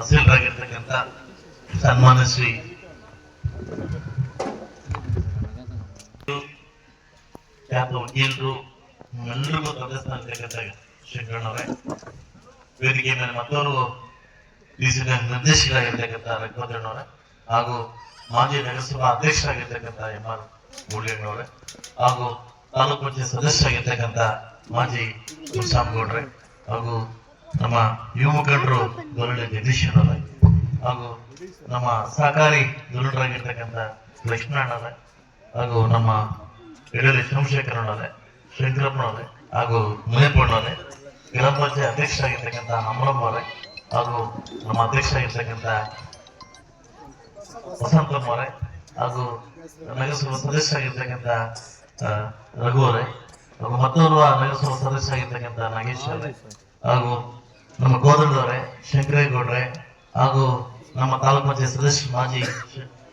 ಹಸಿರಾಗಿರ್ತಕ್ಕಂಥ ಸನ್ಮಾನ ಶ್ರೀ ಖ್ಯಾತ ವಕೀಲರು ಎಲ್ಲರಿಗೂ ತೊಡಗಿಸ್ತಕ್ಕಂಥ ಶಂಕರಣ್ಣವರೇ ವೇದಿಕೆ ಮೇಲೆ ಮತ್ತವರು ನಿರ್ದೇಶಕರಾಗಿರ್ತಕ್ಕಂಥ ರಘುವರಣ್ಣವರೇ ಹಾಗೂ ಮಾಜಿ ನಗರಸಭಾ ಅಧ್ಯಕ್ಷರಾಗಿರ್ತಕ್ಕಂಥ ಎಂ ಆರ್ ಮೂಲಿಯಣ್ಣವರೇ ಹಾಗೂ ತಾಲೂಕು ಪಂಚಾಯತ್ ಸದಸ್ಯರಾಗಿರ್ತಕ್ಕಂಥ ಮಾಜಿ ಗೌಡ್ರೆ ಹಾಗೂ ನಮ್ಮ ಯುವ ಮುಖಂಡರು ಗೊರಳಿ ಜಗದೀಶನವರೇ ಹಾಗೂ ನಮ್ಮ ಸಹಕಾರಿ ದುರುಡರಾಗಿರ್ತಕ್ಕಂಥ ಲಕ್ಷ್ಮಣವರೇ ಹಾಗೂ ನಮ್ಮ ಎಡಲಿ ಸೋಮಶೇಖರನವರೇ ಶಂಕರಪ್ಪನವರೇ ಹಾಗೂ ಮುನೇಪಣ್ಣವರೇ ಗ್ರಾಮ ಪಂಚಾಯತ್ ಅಧ್ಯಕ್ಷರಾಗಿರ್ತಕ್ಕಂಥ ಅಮರಮ್ಮವರೇ ಹಾಗೂ ನಮ್ಮ ಅಧ್ಯಕ್ಷರಾಗಿರ್ತಕ್ಕಂಥ ವಸಂತಮ್ಮವರೇ ಹಾಗೂ ನಗರಸಭಾ ಸದಸ್ಯರಾಗಿರ್ತಕ್ಕಂಥ ರಘುವರೇ ಹಾಗೂ ಮತ್ತೋರ್ವ ನಗರಸಭಾ ಸದಸ್ಯರಾಗಿರ್ತಕ್ಕಂಥ ನಾಗೇಶ್ ಅವರೇ, ಹಾಗೂ ನಮ್ಮ ಗೋದಂಡವರೇ ಶಂಕರೇಗೌಡ್ರೆ ಹಾಗೂ ನಮ್ಮ ತಾಲೂಕು ಪಂಚಾಯತ್ ಸದಸ್ಯ ಮಾಜಿ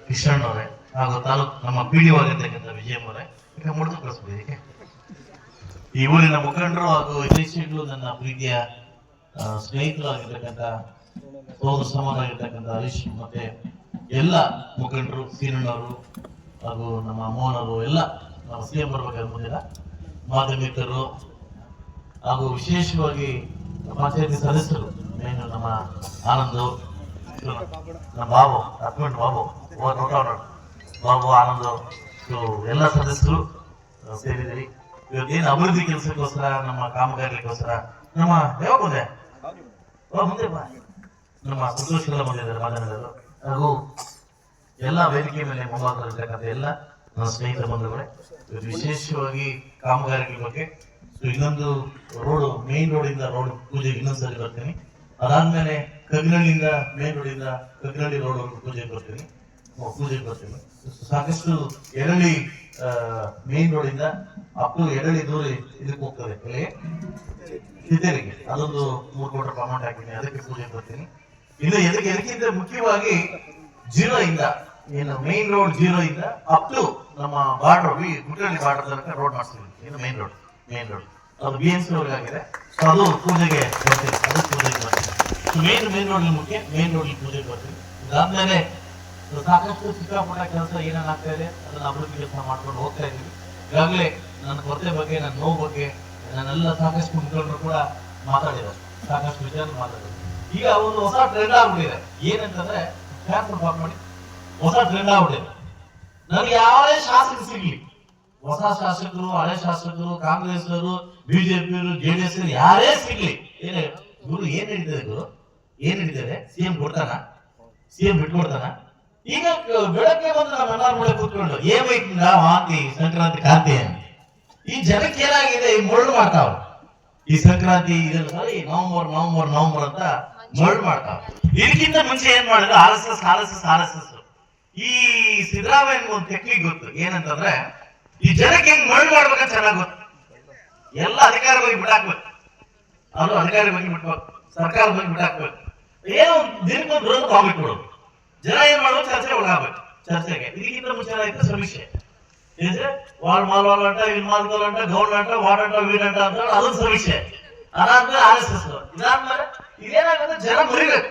ಕಿಶಣ್ಣವರೇ ಹಾಗೂ ತಾಲೂಕು ನಮ್ಮ ಪಿ ಡಿ ಆಗಿರ್ತಕ್ಕಂಥ ವಿಜಯಮ್ಮವರೇ ಮುಡಿದು ಇದಕ್ಕೆ. ಈ ಊರಿನ ಮುಖಂಡರು ಹಾಗೂ ವಿದೇಶಿಗಳು ನನ್ನ ಪ್ರೀತಿಯ ಸ್ನೇಹಿತರು ಆಗಿರ್ತಕ್ಕಂಥ ಸೋದರ ಸಮಾನಾಗಿರ್ತಕ್ಕಂಥ ಹರೀಶ್ ಮತ್ತೆ ಎಲ್ಲ ಮುಖಂಡರು, ಸೀನಣ್ಣವರು ಹಾಗೂ ನಮ್ಮ ಮೋಹನರು ಎಲ್ಲ ನಾವು ಸಿ ಎಂ ಬರ್ಬೇಕಾದ್ರೆ ಮುಂದಿನ ಮಾಧ್ಯಮಿಕರು ಹಾಗೂ ವಿಶೇಷವಾಗಿ ಪಂಚಾಯತಿ ಸದಸ್ಯರು ಮೇನ್ ನಮ್ಮ ಆನಂದು ನಮ್ಮ ಬಾಬು ಹಸ್ಬೆಂಡ್ ಬಾಬು ನೋಡೋಣ ಬಾಬು, ಆನಂದು ಎಲ್ಲ ಸದಸ್ಯರು ಸೇರಿದ್ದೀರಿ. ಇವತ್ತೇನು ಅಭಿವೃದ್ಧಿ ಕೆಲಸಕ್ಕೋಸ್ಕರ, ನಮ್ಮ ಕಾಮಗಾರಿಗೋಸ್ಕರ ನಮ್ಮ ಯಾವಾಗ ಮುಂದೆ? ಮುಂದೆ ನಮ್ಮ ಸಂತೋಷ ಎಲ್ಲ ಬಂದಿದ್ದಾರೆ ಮಾಧ್ಯಮದವರು. ಹಾಗೂ ಎಲ್ಲ ವೇದಿಕೆ ಮೇಲೆ ಮುಂಭಾಗದಲ್ಲಿರ್ತಕ್ಕಂಥ ಎಲ್ಲ ನನ್ನ ಸ್ನೇಹಿತ ಬಂಧುಗಳೇ ವಿಶೇಷವಾಗಿ ಕಾಮಗಾರಿಗಳ ಬಗ್ಗೆ ಸೊ ಇನ್ನೊಂದು ರೋಡ್ ಮೇನ್ ರೋಡ್ ಇಂದ ರೋಡ್ ಪೂಜೆಗೆ ಇನ್ನೊಂದ್ಸರಿ ಬರ್ತೀನಿ. ಅದಾದ್ಮೇಲೆ ಕಗ್ನಳ್ಳಿಯಿಂದ ಮೇನ್ ರೋಡ್ ಇಂದ ಕಗ್ನಳ್ಳಿ ರೋಡ್ ವರೆಗೂ ಪೂಜೆಗೆ ಬರ್ತೀನಿ. ಪೂಜೆ ಬರ್ತೀನಿ. ಸಾಕಷ್ಟು ಎರಳಿ ಮೇನ್ ರೋಡ್ ಇಂದ ಅಪ್ ಟು ಎರಳಿ ದೂರ ಇದಕ್ಕೆ ಹೋಗ್ತದೆ. ಎಲ್ಲಿಗೆ ಅದೊಂದು ಮೂರು ಕೋಟಿ ಅಮೌಂಟ್ ಹಾಕಿದ್ದೀನಿ. ಅದಕ್ಕೆ ಪೂಜೆಗೆ ಬರ್ತೀನಿ. ಇನ್ನು ಎದಕ್ಕೆ ಎದಕ್ಕಿಂತ ಮುಖ್ಯವಾಗಿ ಜೀರೋ ಇಂದ ಏನು ಮೇನ್ ರೋಡ್ ಜೀರೋ ಇಂದ ಅಪ್ ಟು ನಮ್ಮ ಬಾರ್ಡರ್, ಗುಡ್ಡಳ್ಳಿ ಬಾರ್ಡರ್ ತನಕ ರೋಡ್ ಮಾಡಿಸ್ತೀವಿ ಇನ್ನು main road main road B M C ಆಗಿದೆ ಸೊ ಅದು ಪೂಜೆಗೆ ಬರ್ತೀನಿ. ಅದು ಪೂಜೆಗೆ ಬರ್ತೀನಿ. ಸೊ ಮೇನ್ ಮೇನ್ ರೋಡ್ ಮುಖ್ಯ ಮೇನ್ ರೋಡ್ ಪೂಜೆಗೆ ಬರ್ತೀನಿ. ಇದಾದ್ಮೇಲೆ ಸಾಕಷ್ಟು ಸಿಕ್ಕಾಪಟ್ಟ ಕೆಲಸ ಏನೇನು ಆಗ್ತಾ ಇದೆ, ಅದನ್ನ ಅಭಿವೃದ್ಧಿ ಕೆಲಸ ಮಾಡ್ಕೊಂಡು ಹೋಗ್ತಾ ಇದ್ದೀವಿ. ಈಗಾಗಲೇ ನನ್ನ ಕೊರತೆ ಬಗ್ಗೆ, ನನ್ನ ನೋವು ಬಗ್ಗೆ ನನ್ನೆಲ್ಲ ಸಾಕಷ್ಟು ಮುಖಂಡರು ಕೂಡ ಮಾತಾಡಿದ್ದಾರೆ. ಸಾಕಷ್ಟು ವಿಚಾರ ಮಾತಾಡಿದ್ದಾರೆ. ಈಗ ಒಂದು ಹೊಸ ಟ್ರೆಂಡ್ ಆಗ್ಬಿಟ್ಟಿದೆ. ಏನಂತಂದ್ರೆ ಫ್ಯಾನ್ಸ್ ಮಾಡಿ ಹೊಸ ಟ್ರೆಂಡ್ ಆಗ್ಬಿಟ್ಟಿದೆ. ನನಗೆ ಯಾವುದೇ ಶಾಸಕ ಸಿಗ್ಲಿ ಹೊಸ ಶಾಸಕರು, ಹಳೆ ಶಾಸಕರು, ಕಾಂಗ್ರೆಸ್ನವರು, ಬಿಜೆಪಿಯವರು ಜೆಡಿಎಸ್ ಯಾರೇ ಸಿಗ್ಲಿ. ಏನೇ ಗುರು ಏನ್ ನಡೀತದೆ ಗುರು? ಏನ್ ನಡೀತದೆ ಸಿಎಂ ಕೊಡ್ತಾನ ಸಿಎಂ ಬಿಟ್ಕೊಡ್ತಾನ ಈಗ ಬೆಳಗ್ಗೆ ಬಂದು ನಾವೆಲ್ಲ ಮುಂದೆ ಕೂತ್ಕೊಂಡು ಏಮೈತಿಂದ ವಾಂತಿ ಸಂಕ್ರಾಂತಿ, ಕಾಂತಿ. ಈ ಜನಕ್ಕೆ ಏನಾಗಿದೆ? ಈ ಮರಳು ಮಾಡ್ತಾವ ಈ ಸಂಕ್ರಾಂತಿ, ಇದೆಲ್ಲ ಸಾರಿ ನವಂಬರ್ ನವಂಬರ್ ನವಂಬರ್ ಅಂತ ಮರಳು ಮಾಡ್ತಾವ ಇದಕ್ಕಿಂತ ಮುಂಚೆ ಏನ್ ಮಾಡಿದ್ರು? R S S, R S S, R S S. ಈ ಸಿದ್ದರಾಮಯ್ಯ ಒಂದು ಟೆಕ್ನಿಕ್ ಗೊತ್ತು. ಏನಂತಂದ್ರೆ ಈ ಜನಕ್ಕೆ ಹೆಂಗ್ ಮರಳು ಮಾಡ್ಬೇಕಂತ ಚೆನ್ನಾಗಿ ಗೊತ್ತು. ಎಲ್ಲ ಅಧಿಕಾರ ಬಗ್ಗೆ ಬಿಟ್ಟಾಕ್ಬೇಕು ಅದು ಅಧಿಕಾರ ಬಗ್ಗೆ ಬಿಟ್ಬೇಕು ಸರ್ಕಾರ ಬಗ್ಗೆ ಬಿಟ್ಟಾಕ್ಬೇಕು ಏನೋ ದಿನಕ್ಕೊಂದು ವಿರೋಧ ಹೋಗ್ಬಿಟ್ಬಿಡೋದು ಜನ ಏನ್ ಮಾಡೋ ಚರ್ಚೆ ಒಳಗಾಗ್ಬೇಕು. ಚರ್ಚೆಗೆ. ಇದಕ್ಕಿಂತ ಮುಂಚೆ ಏನಾಯ್ತು ಸಮೀಕ್ಷೆ. ವಾಳ್ ಮಾಲ್ ವಾಲ್ ಅಂಟ, ಇನ್ ಮಾಲ್ ಮಾಲ್ ಅಂಟ ಗೌಡ್ ಅಂಟ, ವಾರ್ಡ್ ಅಂಟ, ವೀಡ್ ಅಂಟ ಅಂತ ಅದೊಂದು ಸಮೀಕ್ಷೆ. ಅದಾದ್ಮೇಲೆ ಆರ್ ಎಸ್ ಎಸ್ ಇದಾದ್ಮೇಲೆ ಇದೇನಾಗುತ್ತೆ? ಜನ ಮರಿಬೇಕು.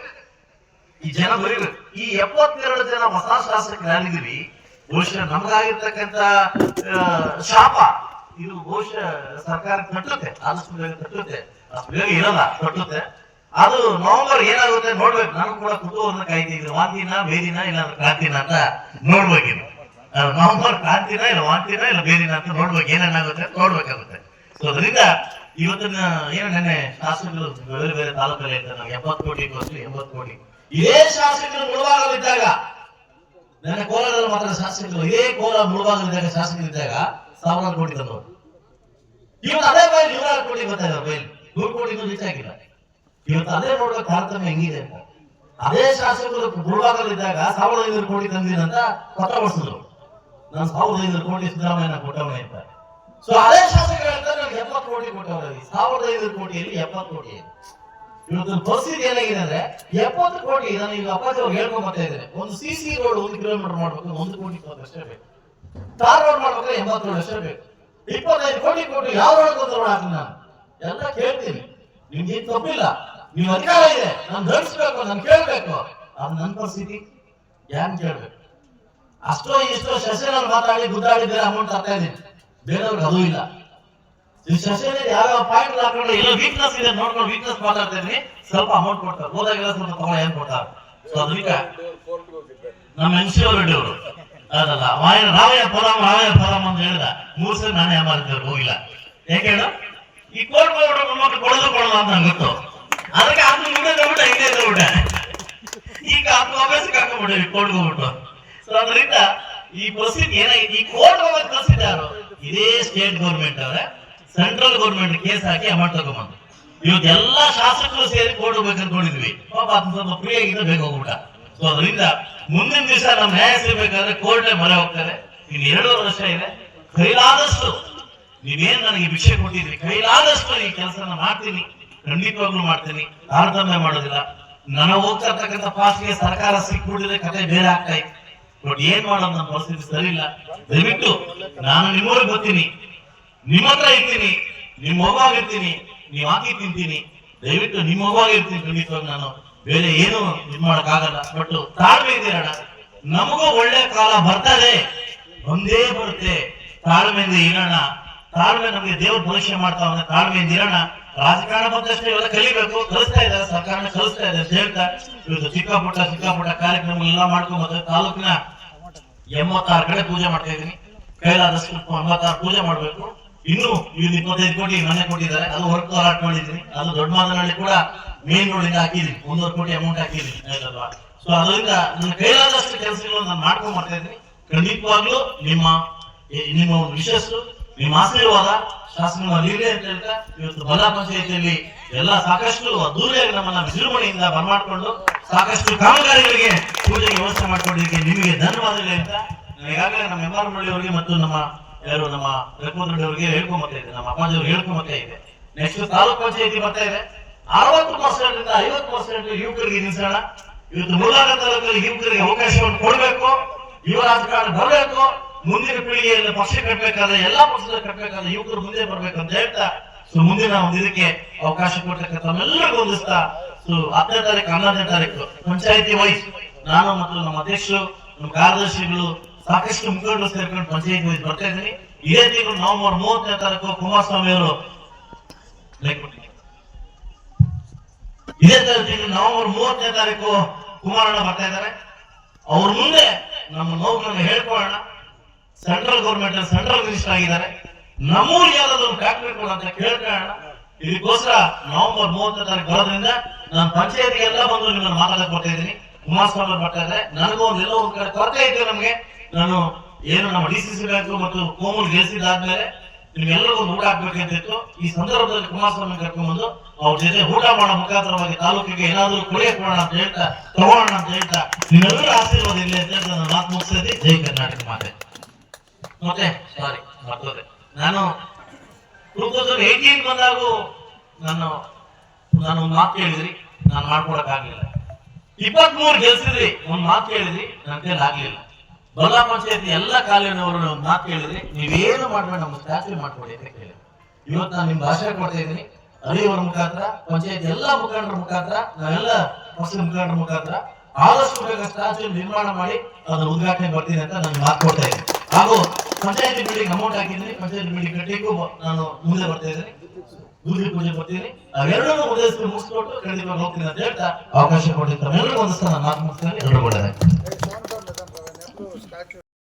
ಈ ಜನ ಬರೀಬೇಕು ಈ ಎಪ್ಪತ್ತೆರಡು ಜನ ಹೊಸ ಶಾಸಕರು ಯಾರಿದ್ದೀವಿ ಬಹುಶಃ ನಮಗಾಗಿರ್ತಕ್ಕಂಥ ಆ, ಶಾಪ. ಇದು ಬಹುಶಃ ಸರ್ಕಾರ ತಟ್ಟುತ್ತೆ ಆದಷ್ಟು ಬೇಗ ತಟ್ಟುತ್ತೆ ಅಷ್ಟು ಇರಲ್ಲ ತಟ್ಟುತ್ತೆ ಅದು ನವೆಂಬರ್ ಏನಾಗುತ್ತೆ ನೋಡ್ಬೇಕು. ನಾನು ಕೂಡ ಕುತೂಹಲ ಕಾಯ್ತಿದ್ದೀನಿ. ವಾಂತಿನ ಬೇದಿನ ಇಲ್ಲ ಕ್ರಾಂತಿನ ಅಂತ ನೋಡ್ಬೇಕಿನ ನವಂಬರ್ ಕ್ರಾಂತಿನ ಇಲ್ಲ ವಾಂತಿನ ಇಲ್ಲ ಬೇದಿನ ಅಂತ ನೋಡ್ಬೇಕು. ಏನೇನಾಗುತ್ತೆ ನೋಡ್ಬೇಕಾಗುತ್ತೆ. ಸೊ ಅದರಿಂದ ಇವತ್ತಿನ ಏನು ನೆನ್ನೆ ಶಾಸಕರು ಬೇರೆ ಬೇರೆ ತಾಲೂಕಲ್ಲಿ ಇರ್ತಾರೆ ಎಪ್ಪತ್ತು ಕೋಟಿ ಕೊಟ್ಟು ಎಂಬತ್ತು ಕೋಟಿ. ಇದೇ ಶಾಸಕರು ಮುಳುವಾಗಲಿದ್ದಾಗ ನನ್ನ ಕೋಲಾರದಲ್ಲಿ ಮಾತ್ರ ಶಾಸಕರು, ಇದೇ ಕೋಲಾರ ಮುಳುವಾಗಲಿದ್ದಾಗ ಶಾಸಕರಿದ್ದಾಗ ಸಾವಿರಾರು ಕೋಟಿ ತಂದವರು ಇವತ್ತು ಅದೇ ಬೈಲ್ ನೂರಾರು ಕೋಟಿ ಬರ್ತಾ ಇದ್ದಾರೆ ಬೈಲ್ ನೂರು ಕೋಟಿ ರೀಚ್ ಆಗಿಲ್ಲ. ಇವತ್ತು ಅದೇ ನೋಡುವ ತಾರತಮ್ಯ ಹೆಂಗಿದೆ ಅಂತ. ಅದೇ ಶಾಸಕರು ಮುಳುವಾಗಲಿದ್ದಾಗ ಸಾವಿರದ ಐನೂರು ಕೋಟಿ ತಂದಿನ ಅಂತ ಪತ್ರ ಬಡಿಸಿದ್ರು ನಾನು ಸಾವಿರದ ಐನೂರು ಕೋಟಿ ಸಿದ್ದರಾಮಯ್ಯ ಕೊಟ್ಟವನೇ ಅಂತ. ಸೊ ಅದೇ ಶಾಸಕರು ಹೇಳ್ತಾರೆ, ನನಗೆ ಎಪ್ಪತ್ತು ಕೋಟಿ ಕೊಟ್ಟವರಲ್ಲಿ ಸಾವಿರದ ಐನೂರು ಕೋಟಿಯಲ್ಲಿ ಎಪ್ಪತ್ತು ಕೋಟಿ ಇವತ್ತು ಪರಿಸ್ಥಿತಿ ಏನಾಗಿದೆ ಅಂದ್ರೆ ಎಪ್ಪತ್ತು ಕೋಟಿ ನಾನು ಈಗ ಅಪ್ಪಾಜಿ ಅವ್ರು ಹೇಳ್ಕೊಂಡ್ ಒಂದು ಸಿ ಸಿ ರೋಡ್ ಒಂದು ಕಿಲೋಮೀಟರ್ ಮಾಡ್ಬೇಕು, ಒಂದು ಕೋಟಿ ಅಷ್ಟೇ ಬೇಕು. ತಾರ್ ರೋಡ್ ಮಾಡ್ಬೇಕಾದ್ರೆ ಎಂಬತ್ತು ರೋಡ್ ಅಷ್ಟೇ ಬೇಕು. ಇಪ್ಪತ್ತೈದು ಕೋಟಿ ಕೋಟಿ ಯಾವ ರೋಡ್ ರೋಡ್ ಹಾಕಿ ನಾನು. ಎಲ್ಲ ಕೇಳ್ತೀನಿ. ನಿಮ್ಗೆ ಏನ್ ತಪ್ಪಿಲ್ಲ. ನೀವು ಅಧಿಕಾರ ಇದೆ. ನಾನು ಧರಿಸ್ಬೇಕು, ನಾನು ಕೇಳ್ಬೇಕು. ಅದು ನನ್ನ ಪರಿಸ್ಥಿತಿ. ಯಾನ್ ಕೇಳ್ಬೇಕು? ಅಷ್ಟೋ ಇಷ್ಟೋ ಶಶಿನಲ್ಲಿ ಮಾತಾಡಿ ಗುದ್ದಾಡಿದ್ರೆ ಅಮೌಂಟ್ ತರ್ತಾ ಇದ್ದೀನಿ. ಬೇರೆಯವ್ರಿಗೆ ಅದು ಇಲ್ಲ. ಈ ಸೆಷನ್ ಯಾವ ಪಾಯಿಂಟ್ ಹಾಕೊಂಡು ಎಲ್ಲ ವೀಕ್ನೆಸ್ ಇದೆ ನೋಡ್ಕೊಂಡು ವೀಕ್ನೆಸ್ ಮಾತಾಡ್ತೀನಿ. ಸ್ವಲ್ಪ ಅಮೌಂಟ್ ಕೊಡ್ತಾರೆ. ಹೋದಾಗೆಲ್ಲ ಸ್ವಲ್ಪ ತಗೊಂಡು ಏನ್ ಕೊಡ್ತಾರೆ ಸೊ ಅದಕ್ಕೆ ನಮ್ಮ ಎನ್ ರೆಡ್ಡಿ ಅವರು ಅದಲ್ಲ. ವಾಯನ ರಾವಯ ಪರಾಮ್ ರಾವಯ ಪರಮ ಅಂತ ಹೇಳಿದ. ಮೂರ್ ಸರಿ ನಾನೇ ಮಾಡಿದ್ದೇವೆ ಹೋಗಿಲ್ಲ. ಯಾಕೆ ಹೇಳು? ಈ ಕೋರ್ಟ್ ಹೋಗ್ಬಿಟ್ರೆ ಮೊಮ್ಮಕ್ಕಳು ಕೊಡೋದು ಕೊಡೋದು ಅಂತ ಗೊತ್ತು. ಅದಕ್ಕೆ ಅದು ಮುಂದೆ ತಗೊಂಡು ಹಿಂದೆ ತಗೊಂಡೆ ಈಗ ಅದು ಅಭ್ಯಾಸಕ್ಕೆ ಈ ಕೋರ್ಟ್ ಹೋಗ್ಬಿಟ್ಟು. ಸೊ ಅದರಿಂದ ಈ ಪರಿಸ್ಥಿತಿ ಏನಾಗಿದೆ? ಈ ಕೋರ್ಟ್ ಹೋಗೋದು ಯಾರು ಇದೇ ಸ್ಟೇಟ್ ಗೌರ್ಮೆಂಟ್ ಅವರೇ. ಸೆಂಟ್ರಲ್ ಗೌರ್ಮೆಂಟ್ ಕೇಸ್ ಹಾಕಿ ಅಮೌಂಟ್ ತಗೊಂಬಂದು. ಇವತ್ತು ಶಾಸಕರು ಸೇರಿ ಕೋರ್ಟ್ ಹೋಗ್ಬೇಕು ಅನ್ಕೊಂಡಿದ್ವಿ ಪಾಪ ಸ್ವಲ್ಪ ಫ್ರೀ ಆಗಿದ್ರೆ ಬೇಗ ಹೋಗ್ಬಿಟ್ಟ. ಸೊ ಅದರಿಂದ ಮುಂದಿನ ದಿವಸ ನಮ್ಮ ನ್ಯಾಯ ಸಿಗ್ಬೇಕಾದ್ರೆ ಕೋರ್ಟೇ ಮೊರೆ ಹೋಗ್ತಾರೆ. ಇನ್ ಎರಡೂವರೆ ವರ್ಷ ಇದೆ. ಕೈಲಾದಷ್ಟು ನೀವೇನ್ ನನಗೆ ವಿಷಯ ಕೊಟ್ಟಿದ್ರಿ? ಕೈಲಾದಷ್ಟು ಈ ಕೆಲಸನ ಮಾಡ್ತೀನಿ. ಖಂಡಿತವಾಗ್ಲೂ ಮಾಡ್ತೀನಿ. ತಾರತಮ್ಯ ಮಾಡೋದಿಲ್ಲ. ನನಗೆ ಹೋಗ್ತಾ ಇರ್ತಕ್ಕಂಥ ಪಾಸ್ಗೆ ಸರ್ಕಾರ ಸಿಕ್ಬಿಟ್ಟಿದ್ರೆ ಕತೆ ಬೇರೆ ಆಗ್ತಾ ಇತ್ತು. ಬಟ್ ಏನ್ ಮಾಡೋದು? ನನ್ನ ಪರಿಸ್ಥಿತಿ ಸರಿ ಇಲ್ಲ ದಯವಿಟ್ಟು ನಾನು ನಿಮ್ಮೂರಿಗೆ ಬರ್ತೀನಿ. ನಿಮ್ಮ ಹತ್ರ ಇರ್ತೀನಿ, ನಿಮ್ಮ ಮಗುವಾಗಿರ್ತೀನಿ ನೀವ್ ಹಾಕಿ ತಿಂತೀನಿ. ದಯವಿಟ್ಟು ನಿಮ್ಮ ಮಗುವಾಗಿರ್ತೀನಿ ಖಂಡಿತವಾಗಿ ನಾನು. ಬೇರೆ ಏನು ಇದು ಮಾಡಕ್ಕಾಗಲ್ಲ. ಬಟ್ ತಾಳ್ಮೆ ಇದೆಯಣ್ಣ ನಮಗೂ ಒಳ್ಳೆ ಕಾಲ ಬರ್ತದೆ. ಒಂದೇ ಬರುತ್ತೆ. ತಾಳ್ಮೆಯಿಂದ ಇರೋಣ. ತಾಳ್ಮೆ ನಮಗೆ ದೇವ್ರ ಪರೀಕ್ಷೆ ಮಾಡ್ತಾವನೆ ತಾಳ್ಮೆಯಿಂದ ಇರೋಣ. ರಾಜಕಾರಣ ಬಂದಷ್ಟೇ ಇವೆಲ್ಲ ಕಲಿಬೇಕು. ಕಲಿಸ್ತಾ ಇದ್ದಾರೆ ಸರ್ಕಾರ ಕಲಿಸ್ತಾ ಇದೆ ಅಂತ ಹೇಳ್ತಾ, ಇವತ್ತು ಚಿಕ್ಕ ಪುಟ್ಟ ಚಿಕ್ಕ ಪುಟ್ಟ ಕಾರ್ಯಕ್ರಮಗಳೆಲ್ಲ ಎಲ್ಲ ಬಂದ್ರೆ ತಾಲೂಕಿನ ಎಂಬತ್ತಾರು ಕಡೆ ಪೂಜೆ ಮಾಡ್ತಾ ಇದೀನಿ ಕೈಲಾದಷ್ಟು ಎಂಬತ್ತಾರು ಪೂಜೆ ಮಾಡ್ಬೇಕು. ಇನ್ನು ಇವ್ರು ಇಪ್ಪತ್ತೈದು ಕೋಟಿ ಮನೆ ಕೊಟ್ಟಿದ್ದಾರೆ. ಅದು ವರ್ಕ್ ಹಾರಾಟ ಮಾಡಿದ್ರಿ ಅದು ದೊಡ್ಡ ಮಾತನಾಡಿ ಕೂಡ ಮೇನ್ ರೋಡ್ ಇಂದ ಹಾಕಿದ್ರಿ ಒಂದೂವರೆ ಕೋಟಿ ಅಮೌಂಟ್ ಹಾಕಿದ್ರಿ ಸೊ ಅದರಿಂದ ನನ್ನ ಕೈಲಾದಷ್ಟು ಕೆಲಸಗಳು ನಾನು ಮಾಡ್ಕೊಂಡು ಬರ್ತಾ ಇದ್ದೀನಿ. ಖಂಡಿತವಾಗ್ಲೂ ನಿಮ್ಮ ನಿಮ್ಮ ಒಂದು ವಿಶಸ್ಸು ನಿಮ್ಮ ಆಶೀರ್ವಾದ ಶಾಸನ ಅಂತ ಹೇಳ್ತಾ ಇವತ್ತು ಬಲ್ಲಾ ಪಂಚಾಯತಿಯಲ್ಲಿ ಎಲ್ಲ ಸಾಕಷ್ಟು ಅದ್ದೂರಿಯಾಗಿ ನಮ್ಮನ್ನ ವಿಜೃಂಭಣೆಯಿಂದ ಬರಮಾಡ್ಕೊಂಡು ಸಾಕಷ್ಟು ಕಾಮಗಾರಿಗಳಿಗೆ ಪೂಜೆಗೆ ವ್ಯವಸ್ಥೆ ಮಾಡ್ಕೊಂಡಿದ್ದಕ್ಕೆ ನಿಮಗೆ ಧನ್ಯವಾದಗಳು ಅಂತ. ಈಗಾಗಲೇ ನಮ್ಮ ಎಂ ಆರ್ ಮತ್ತು ನಮ್ಮ ಯಾರು ನಮ್ಮ ಅವರಿಗೆ ಹೇಳ್ಕೊಂಬತ್ತಾ ಇದೆ ನಮ್ಮ ಅಪ್ಪಾಜಿ ಅವ್ರಿಗೆ ಹೇಳ್ಕೊಂಬತ್ತಾ ಇದೆ ನೆಕ್ಸ್ಟ್ ತಾಲೂಕ್ ಪಂಚಾಯತಿ ಬರ್ತಾ ಇದೆ. ಅರವತ್ತು ಪರ್ಸೆಂಟ್ ಐವತ್ತು ಪರ್ಸೆಂಟ್ ಯುವಕರಿಗೆ ನಿಲ್ಸೋಣ. ಇವತ್ತು ಮುರುಘಾಗ ತಾಲೂಕಲ್ಲಿ ಯುವಕರಿಗೆ ಅವಕಾಶವನ್ನು ಕೊಡಬೇಕು. ಯುವ ರಾಜಕಾರಣ ಬರಬೇಕು. ಮುಂದಿನ ಪೀಳಿಗೆಯಲ್ಲಿ ಪಕ್ಷ ಕಟ್ಟಬೇಕಾದ್ರೆ ಎಲ್ಲಾ ಪಕ್ಷದಲ್ಲಿ ಕಟ್ಟಬೇಕಾದ್ರೆ ಯುವಕರು ಮುಂದೆ ಬರ್ಬೇಕು ಅಂತ ಹೇಳ್ತಾ, ಸೊ ಮುಂದಿನ ಒಂದು ಇದಕ್ಕೆ ಅವಕಾಶ ತಮ್ಮೆಲ್ಲರಿಗೂ ಹೊಂದಿಸ್ತಾ ಸೊ ಹತ್ತನೇ ತಾರೀಕು, ಹನ್ನೊಂದನೇ ತಾರೀಕು ಪಂಚಾಯತಿ ವೈಸ್ ನಾನು ಮತ್ತು ನಮ್ಮ ಅಧ್ಯಕ್ಷರು, ನಮ್ಮ ಕಾರ್ಯದರ್ಶಿಗಳು ಸಾಕಷ್ಟು ಮುಖಂಡರು ಸೇರ್ಕೊಂಡು ಪಂಚಾಯತ್ ಬರ್ತಾ ಇದ್ದೀನಿ. ಇದೇ ತಿಂಗಳು ನವೆಂಬರ್ ಮೂವತ್ತನೇ ತಾರೀಕು ಕುಮಾರಸ್ವಾಮಿ ಅವರು. ಇದೇ ತಿಂಗಳು ನವೆಂಬರ್ ಮೂವತ್ತನೇ ತಾರೀಕು ಕುಮಾರಣ್ಣ ಬರ್ತಾ ಇದ್ದಾರೆ. ಅವ್ರ ಮುಂದೆ ನಮ್ಮ ನೋವುಗಳನ್ನು ಹೇಳ್ಕೊಳ್ಳೋಣ. ಸೆಂಟ್ರಲ್ ಗೌರ್ಮೆಂಟ್ ಸೆಂಟ್ರಲ್ ಮಿನಿಸ್ಟರ್ ಆಗಿದ್ದಾರೆ. ನಮ್ಮೂರ್ ಯಾವ್ದಾದ್ರು ಫ್ಯಾಕ್ಟ್ರಿ ಅಂತ ಕೇಳ್ಕೊಳ್ಳೋಣ. ಇದಕ್ಕೋಸ್ಕರ ನವೆಂಬರ್ ಮೂವತ್ತನೇ ತಾರೀಕು ಬರೋದ್ರಿಂದ ನಾನು ಪಂಚಾಯತ್ಗೆ ಎಲ್ಲ ಬಂದು ನಿಮ್ಮನ್ನು ಮಾತಾಡಕ್ ಬರ್ತಾ ಇದ್ದೀನಿ. ಕುಮಾರಸ್ವಾಮಿ ಬರ್ತಾ ಇದ್ದಾರೆ. ನನಗೂ ಒಂದು ಎಲ್ಲೋ ಒಂದ್ ಕಡೆ ಕೊರತೆ ಇದೆ ನಮಗೆ. ನಾನು ಏನು ನಮ್ಮ ಡಿ ಸಿ ಸಿ ಬ್ಯಾಂಕ್ ಮತ್ತು ಕೋಮಲ್ ಗೆಲ್ಸಿದಾದ್ಮೇಲೆ ನಿಮ್ಗೆಲ್ಲರಿಗೂ ಊಟ ಹಾಕ್ಬೇಕಂತಿತ್ತು. ಈ ಸಂದರ್ಭದಲ್ಲಿ ಕುಮಾರಸ್ವಾಮಿ ಕರ್ಕೊಂಡ್ಬಂದು ಅವ್ರ ಜೊತೆ ಊಟ ಮಾಡೋ ಮುಖಾಂತರವಾಗಿ ತಾಲೂಕಿಗೆ ಏನಾದರೂ ಕೊಡುಗೆ ಕೊಡೋಣ ಅಂತ ಹೇಳ್ತಾ ತಗೋಣ ಅಂತ ಹೇಳ್ತಾ ನಿಮ್ಮೆಲ್ಲರ ಆಶೀರ್ವಾದ ಇಲ್ಲ ಅಂತ ಹೇಳ್ತಾ ನಾನು ಮಾತು ಮುಗಿಸ್ತಾ ಜೈ ಕರ್ನಾಟಕ ಮಾತೆ. ಮತ್ತೆ ಸಾರಿ ಮರ್ತೋದೆ ನಾನು ಟೂ ತೌಸಂಡ್ ಏಯ್ಟೀನ್ ಬಂದಾಗೂ ನಾನು ನಾನು ಒಂದು ಮಾತು ಕೇಳಿದ್ರಿ ನಾನು ಮಾಡ್ಕೊಡಕ್ ಆಗ್ಲಿಲ್ಲ ಇಪ್ಪತ್ತ್ ಮೂರು ಗೆಲ್ಸಿದ್ರಿ, ಒಂದು ಮಾತು ಕೇಳಿದ್ರಿ ನನ್ನ ಕೇಳಿ ಆಗ್ಲಿಲ್ಲ. ಬಲ್ಲಾ ಪಂಚಾಯಿತಿ ಎಲ್ಲ ಕಾಲೇಜಿನವರು ಒಂದು ಮಾತು ಕೇಳಿದ್ರೆ ನೀವೇನು ಮಾಡ್ಬೇಡ, ನಮ್ಮ ಸ್ಟ್ಯಾಚ್ಯೂ ಮಾಡ್ಕೊಡಿ ಅಂತ ಕೇಳಿ. ಇವತ್ತು ನಾನು ನಿಮ್ ಭಾಷಣ ಕೊಡ್ತಾ ಇದ್ದೀನಿ. ಅಲ್ಲಿಯವರ ಮುಖಾಂತರ, ಪಂಚಾಯತ್ ಎಲ್ಲ ಮುಖಂಡರ ಮುಖಾಂತರ, ನಾವೆಲ್ಲ ಪಕ್ಷದ ಮುಖಂಡರ ಮುಖಾಂತರ ಆದಷ್ಟು ಬೇಗ ಸ್ಟ್ಯಾಚ್ಯೂ ನಿರ್ಮಾಣ ಮಾಡಿ ಅದನ್ನು ಉದ್ಘಾಟನೆ ಬರ್ತೀನಿ ಅಂತ ನಾನು ಮಾತು ಕೊಡ್ತಾ ಇದ್ದೀನಿ. ಹಾಗೂ ಪಂಚಾಯತಿ ಬಿಲ್ಡಿಂಗ್ ಅಮೌಂಟ್ ಹಾಕಿದ್ದೀನಿ. ಪಂಚಾಯತ್ ಬಿಲ್ಡಿಂಗ್ ಕಟ್ಟಿಗೂ ನಾನು ಮುಂದೆ ಬರ್ತಾ ಇದ್ದೀನಿ. ಭೂಮಿ ಪೂಜೆ ಕೊಡ್ತೀನಿ. ಅವೆರಡನ್ನೂ ಉದ್ದೇಶಿಸಿ ಮುಗಿಸ್ಕೊಟ್ಟು ಖಂಡಿತವಾಗಿ ಹೋಗ್ತೀನಿ ಅಂತ ಹೇಳ್ತಾ ಅವಕಾಶ ಕೊಡ್ತೀನಿ ಎಲ್ಲರಿಗೂ ಒಂದಿಸ್ತಾ ನಾನು ಮಾತು ಮುಗಿಸ್ತೀನಿ ಎಲ್ಲರೂ ಒಳ್ಳೆಯದಾಗಿ